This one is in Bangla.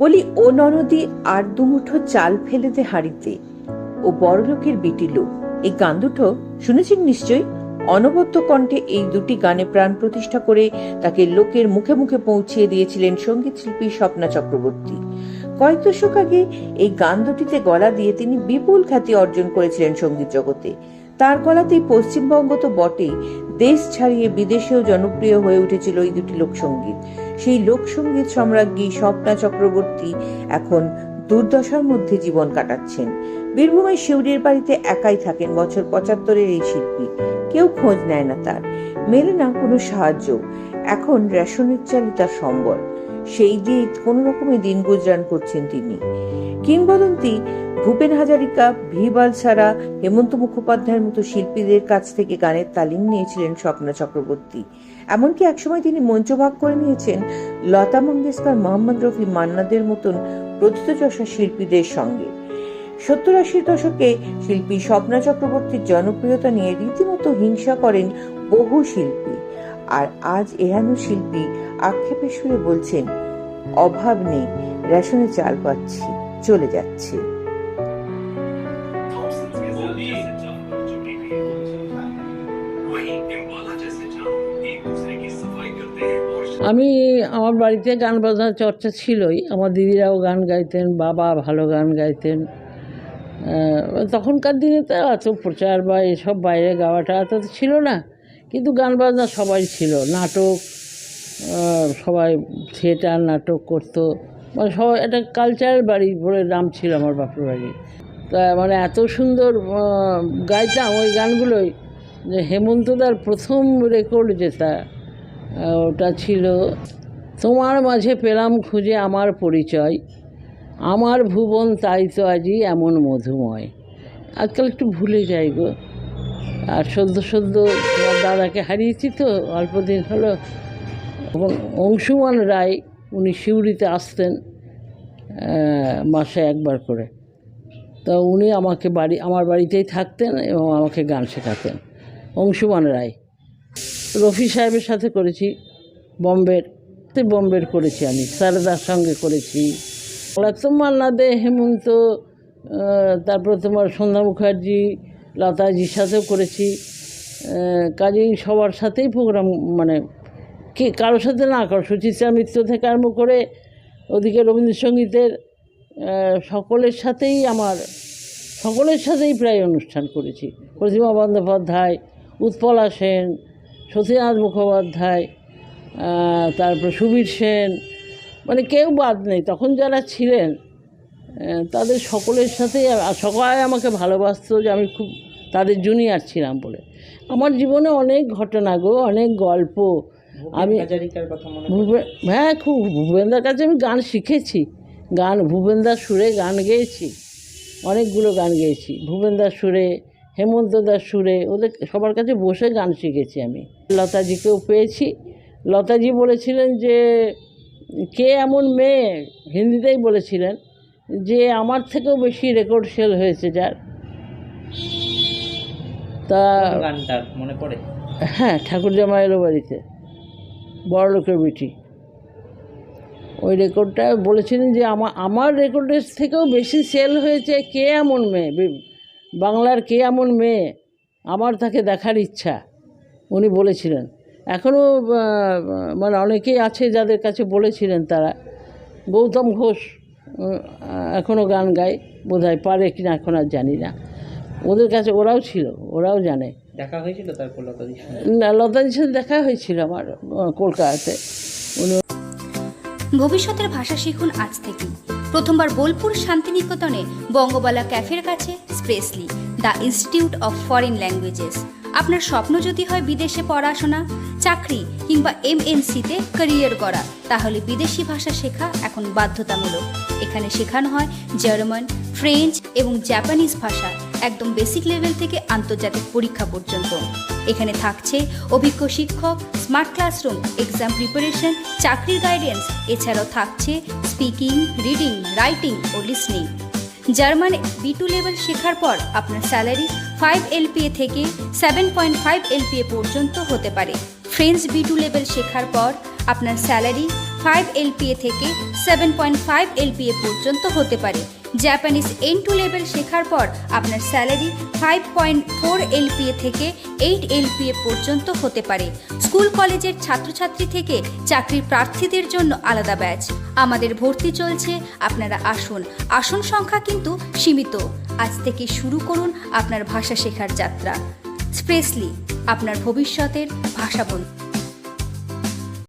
বলি, ও ননদি, আর দুমুঠো চাল ফেলে দে হাড়িতে। ও বড়লোকের বিটি লোক। এই গান দুটো শুনেছেন নিশ্চয়ই? অনবদ্য কণ্ঠে এই দুটি গানে প্রাণ প্রতিষ্ঠা করে তাকে লোকের মুখে মুখে পৌঁছিয়ে দিয়েছিলেন সংগীত শিল্পী স্বপ্না চক্রবর্তী। কয়েক দশক আগে এই গান দুটিতে গলা দিয়ে তিনি বিপুল খ্যাতি অর্জন করেছিলেন সংগীত জগতে। তার গলাতেই পশ্চিমবঙ্গ তো বটেই, দেশ ছাড়িয়ে বিদেশেও জনপ্রিয় হয়ে উঠেছিল এই দুটি লোকসঙ্গীত। সেই লোকসঙ্গীত সম্রাজ্ঞী স্বপ্না চক্রবর্তী এখন দুর্দশার মধ্যে জীবন কাটাচ্ছেন। বীরভূমের শিউরির বাড়িতে একাই থাকেন বছর পঁচাত্তরের এই শিল্পী। কেউ খোঁজ নেয় না তার। মেলে না কোনো সাহায্য। এখন রেশনের চালিতা সম্বল। সেই দিয়ে কোনো রকমে দিন গুজরান করছেন তিনি। কিংবদন্তি ভূপেন হাজারিকা ভিবাল ছাড়া হেমন্ত মুখোপাধ্যায়ের মতো শিল্পীদের কাছ থেকে গানের তালিম নিয়েছিলেন স্বপ্না চক্রবর্তী। এমনকি একসময় তিনি মঞ্চ ভাগ করে নিয়েছেন লতা মঙ্গেশকর, মোহাম্মদ রফি মান্নাদের মতন প্রথিতযশা শিল্পীদের সঙ্গে। সত্তর আশির দশকে শিল্পী স্বপ্না চক্রবর্তীর জনপ্রিয়তা নিয়ে রীতিমতো হিংসা করেন বহু শিল্পী। আর আজ এহানো শিল্পী আক্ষেপের সুরে বলছেন, অভাব নেই, রেশনে চাল পাচ্ছি। চলে যাচ্ছে। আমি আমার বাড়িতে গান বাজনার চর্চা ছিলই। আমার দিদিরাও গান গাইতেন, বাবা ভালো গান গাইতেন। তখনকার দিনে তো এত প্রচার বা এসব বাইরে গাওয়াটা তো ছিল না। কিন্তু গান বাজনা সবাই ছিল। নাটক সবাই থিয়েটার নাটক করতো। মানে সবাই একটা কালচারাল বাড়ি বলে নাম ছিল আমার বাপের বাড়ি। তা মানে এত সুন্দর গাইতাম ওই গানগুলোই যে হেমন্তদার প্রথম রেকর্ড যেটা ওটা ছিল, তোমার মাঝে পেলাম খুঁজে আমার পরিচয়, আমার ভুবন তাই তো আজই এমন মধুময়। আজকাল একটু ভুলে যাই গো। আর সদ্য সদ্য দাদাকে হারিয়েছি তো, অল্প দিন হলো। অংশুমান রায় উনি শিউরিতে আসতেন মাসে একবার করে। তা উনি আমাকে বাড়ি, আমার বাড়িতেই থাকতেন এবং আমাকে গান শেখাতেন। অংশুমান রায়, রফি সাহেবের সাথে করেছি, বম্বের বম্বের করেছি আমি, সারদার সঙ্গে করেছি। তো মান্না দে হেমন্ত তারপর তোমার সন্ধ্যা মুখার্জি লতাজির সাথেও করেছি। কাজেই সবার সাথেই প্রোগ্রাম মানে কে, কারোর সাথে না কারও সুচিত্রা মিত্র থেকে আরম্ভ করে ওদিকে রবীন্দ্রসঙ্গীতের সকলের সাথেই আমার, সকলের সাথেই প্রায় অনুষ্ঠান করেছি। প্রতিমা বন্দ্যোপাধ্যায়, উৎপলা সেন, সতীনাথ মুখোপাধ্যায় তারপর সুবীর সেন মানে কেউ বাদ নেই। তখন যারা ছিলেন তাদের সকলের সাথেই সবাই আমাকে ভালোবাসতো যে আমি খুব, তাদের জুনিয়র ছিলাম বলে। আমার জীবনে অনেক ঘটনা গো, অনেক গল্প আমি হ্যাঁ খুব ভূপেন্দার কাছে আমি গান শিখেছি। গান ভূপেন্দার সুরে গান গেয়েছি। অনেকগুলো গান গেয়েছি। ভূপেন্দার সুরে হেমন্ত দাস সুরে ওদের সবার কাছে বসে গান শিখেছি আমি। লতাজিকেও পেয়েছি। লতাজি বলেছিলেন যে কে এমন মেয়ে? হিন্দিতেই বলেছিলেন যে আমার থেকেও বেশি রেকর্ড সেল হয়েছে যার। তা গানটা মনে পড়ে? হ্যাঁ ঠাকুর জামাইয়েরও বাড়িতে। বড় লোকের বিটি। ওই রেকর্ডটা বলেছিলেন যে আমার আমার রেকর্ডের থেকেও বেশি সেল হয়েছে কে এমন মেয়ে? বাংলার কে এমন মেয়ে? আমার তাকে দেখার ইচ্ছা, উনি বলেছিলেন। এখনও মানে অনেকেই আছে যাদের কাছে বলেছিলেন তারা। গৌতম ঘোষ এখনও গান গায় বোধ হয় পারে কিনা এখন আর জানি না। ওদের কাছে ওরাও ছিল, ওরাও জানে। দেখা হয়েছিল তারপর লতাদির সঙ্গে? না লতাজির সাথে দেখা হয়েছিল আমার কলকাতাতে। উনি ভবিষ্যতের ভাষা শিখুন আজ থেকেই। প্রথমবার বোলপুর শান্তিনিকেতনে বঙ্গবালা ক্যাফের কাছে স্প্রেসলি the institute of foreign languages. আপনার স্বপ্ন যদি হয় বিদেশে পড়াশোনা চাকরি কিংবা এমএনসিতে ক্যারিয়ার করা তাহলে বিদেশি ভাষা শেখা এখন বাধ্যতামূলক। এখানে শেখানো হয় জার্মান ফ্রেঞ্চ এবং জাপানিজ ভাষা। একদম বেসিক লেভেল থেকে আন্তর্জাতিক পরীক্ষা পর্যন্ত। এখানে থাকছে অভিজ্ঞ শিক্ষক স্মার্ট ক্লাসরুম এক্সাম প্রিপারেশন চাকরির গাইডেন্স এছাড়াও থাকছে স্পিকিং রিডিং রাইটিং ও listening German B two level শেখার পর আপনার স্যালারি ফাইভ এলপিএ থেকে সেভেন পয়েন্ট ফাইভ এলপিএ পর্যন্ত হতে পারে। ফ্রেঞ্চ বি টু লেভেল শেখার পর আপনার স্যালারি ফাইভ এলপিএ থেকে সেভেন পয়েন্ট ফাইভ এলপিএ পর্যন্ত হতে পারে। জাপানিজ এন টু লেভেল শেখার পর আপনার salary five point four LPA থেকে এইট এলপিএ পর্যন্ত হতে পারে। স্কুল কলেজের ছাত্রছাত্রী থেকে চাকরির প্রার্থীদের জন্য আলাদা ব্যাচ। আমাদের ভর্তি চলছে, আপনারা আসুন। আসন সংখ্যা কিন্তু সীমিত। আজ থেকে শুরু করুন আপনার ভাষা শেখার যাত্রা। স্প্রেসলি আপনার ভবিষ্যতের ভাষা বন্ধু